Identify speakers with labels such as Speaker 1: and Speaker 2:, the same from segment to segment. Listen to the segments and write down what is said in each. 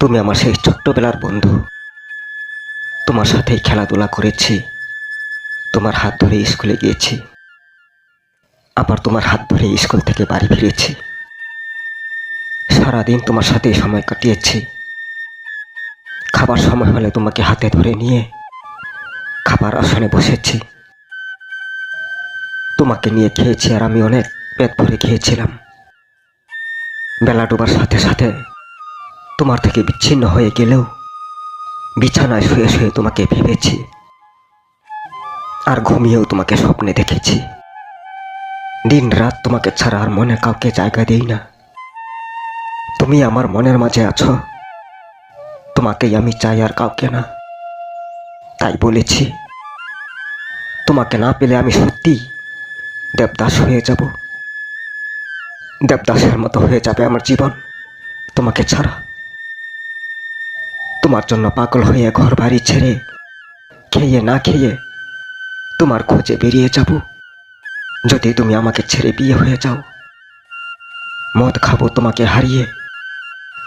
Speaker 1: তুমি আমার সেই ছোট্টবেলার বন্ধু। তোমার সাথেই খেলাধুলা করেছি। তোমার হাত ধরে স্কুলে গিয়েছি। আবার তোমার হাত ধরে স্কুল থেকে বাড়ি ফিরেছি। সারাদিন তোমার সাথে সময় কাটিয়েছি। খাবার সময় হলে তোমাকে হাতে ধরে নিয়ে খাবার আসনে বসেছি। তোমাকে নিয়ে খেয়েছি আর আমি অনেক পেট ভরে খেয়েছিলাম। বেলা ডোবার সাথে সাথে তোমার থেকে বিচ্ছিন্ন হয়ে গেলেও বিছানায় শুয়ে শুয়ে তোমাকে ভেবেছি আর ঘুমিয়েও তোমাকে স্বপ্নে দেখেছি। দিন রাত তোমাকে ছাড়া আর মনে কাউকে জায়গা দেই না। তুমি আমার মনের মাঝে আছো। তোমাকেই আমি চাই আর কাউকে না। তাই বলেছি, তোমাকে না পেলে আমি সত্যি দেবদাস হয়ে যাব। দেবদাসের মতো হয়ে যাবে আমার জীবন তোমাকে ছাড়া। তোমার জন্য পাগল হয়ে ঘর বাড়ি ছেড়ে খেয়ে না খেয়ে তোমার খোঁজে বেরিয়ে যাব। যদি তুমি আমাকে ছেড়ে বিয়ে হয়ে যাও, মদ খাব তোমাকে হারিয়ে,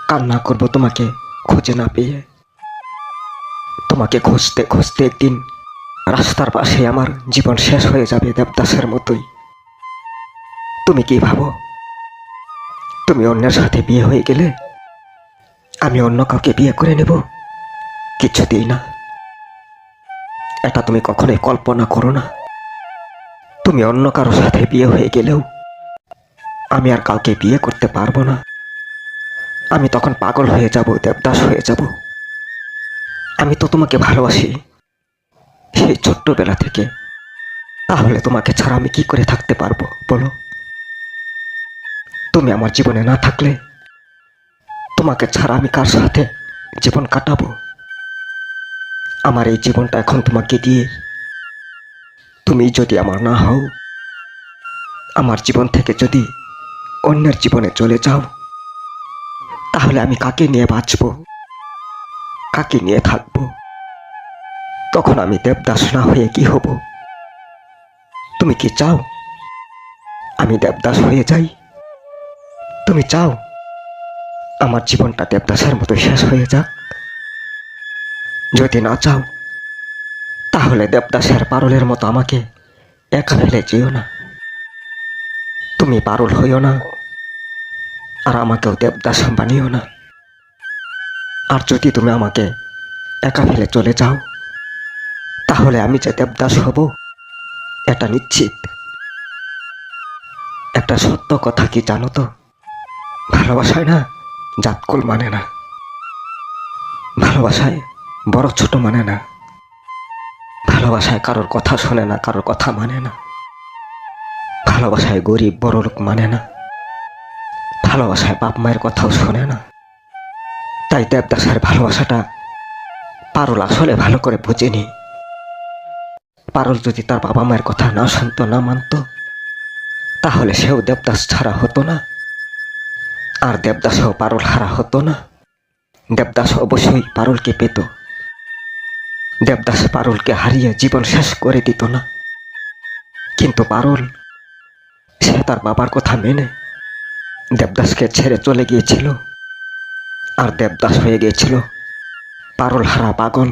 Speaker 1: কান্না করব তোমাকে খুঁজে না পেয়ে। তোমাকে খুঁজতে খুঁজতে একদিন রাস্তার পাশে আমার জীবন শেষ হয়ে যাবে দেবদাসের মতোই। তুমি কি ভাবো? তুমি অন্যের সাথে বিয়ে হয়ে গেলে আমি অন্য কাউকে বিয়ে করে নেব। কিছুতেই না। এটা তুমি কখনোই কল্পনা করো না। তুমি অন্য কারোর সাথে বিয়ে হয়ে গেলেও আমি আর কাউকে বিয়ে করতে পারব না। আমি তখন পাগল হয়ে যাব, দেবদাস হয়ে যাব। আমি তো তোমাকে ভালোবাসি সেই ছোট্টবেলা থেকে। তাহলে তোমাকে ছাড়া আমি কি করে থাকতে পারব, বলো? তুমি আমার জীবনে না থাকলে তোমাকে ছাড়া আমি কার সাথে জীবন কাটাবো? আমার এই জীবনটা এখন তোমাকে দিয়ে তুমি যদি আমার না হও, আমার জীবন থেকে যদি অন্যের জীবনে চলে যাও, তাহলে আমি কাকে নিয়ে বাঁচব? কাকে নিয়ে থাকব? তখন আমি দেবদাস না হয়ে কি হব? তুমি কি চাও আমি দেবদাস হয়ে যাই? তুমি চাও আমার জীবনটা দেবদাসের মতো শেষ হয়ে যাক। যদি না চাও, তাহলে দেবদাসের পারলের মতো আমাকে একা ফেলে যেও না। তুমি পারুল হইও না, আর আমাকেও দেবদাস বানিও না। আর যদি তুমি আমাকে একা ফেলে চলে যাও, তাহলে আমি যে দেবদাস হব, এটা নিশ্চিত। একটা সত্য কথা কি জানো তো? ভালোবাসায় না? জাতকুল মানে না। ভালোবাসায় বড় ছোট মানে না। ভালোবাসায় কারোর কথা শোনে না, কারোর কথা মানে না। ভালোবাসায় গরিব বড় লোক মানে না। ভালোবাসায় বাপ মায়ের কথাও শোনে না। তাই দেবদাসের ভালোবাসাটা পারুল আসলে ভালো করে বোঝেনি। পারুল যদি তার বাবা মায়ের কথা না শুনতো, না মানতো, তাহলে সেও দেবদাস ছাড়া হতো না। আর দেবদাসও পারুল হারা হতো না। দেবদাস অবশ্যই পারুলকে পেত। দেবদাস পারুলকে হারিয়ে জীবন শেষ করে দিত না। কিন্তু পারুল, সে তার বাবার কথা মেনে দেবদাসকে ছেড়ে চলে গিয়েছিল। আর দেবদাস হয়ে গিয়েছিল পারুল হারা পাগল।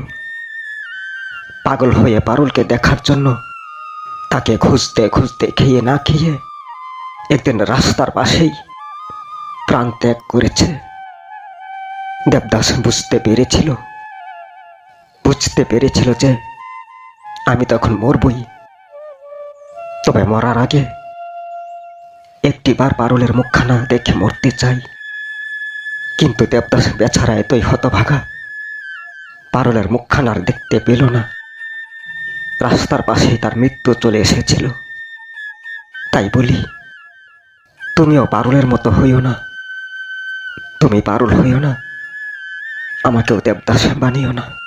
Speaker 1: পাগল হয়ে পারুলকে দেখার জন্য তাকে খুঁজতে খুঁজতে খেয়ে না খেয়ে একদিন রাস্তার পাশেই প্রাণ ত্যাগ করেছে। দেবদাস বুঝতে পেরেছিল। বুঝতে পেরেছিল যে আমি তখন মরবই। তবে মরার আগে একটিবার পারুলের মুখখানা দেখে মরতে চাই। কিন্তু দেবদাস বেচারা এতই হতভাগা। পারুলের মুখখানা আর দেখতে পেল না। রাস্তার পাশেই তার মৃত্যু চলে এসেছিল। তাই বলি, তুমিও পারুলের মতো হইও না। তুমি পারুল হইও না। আমাকেও দেবদাস বানিও না।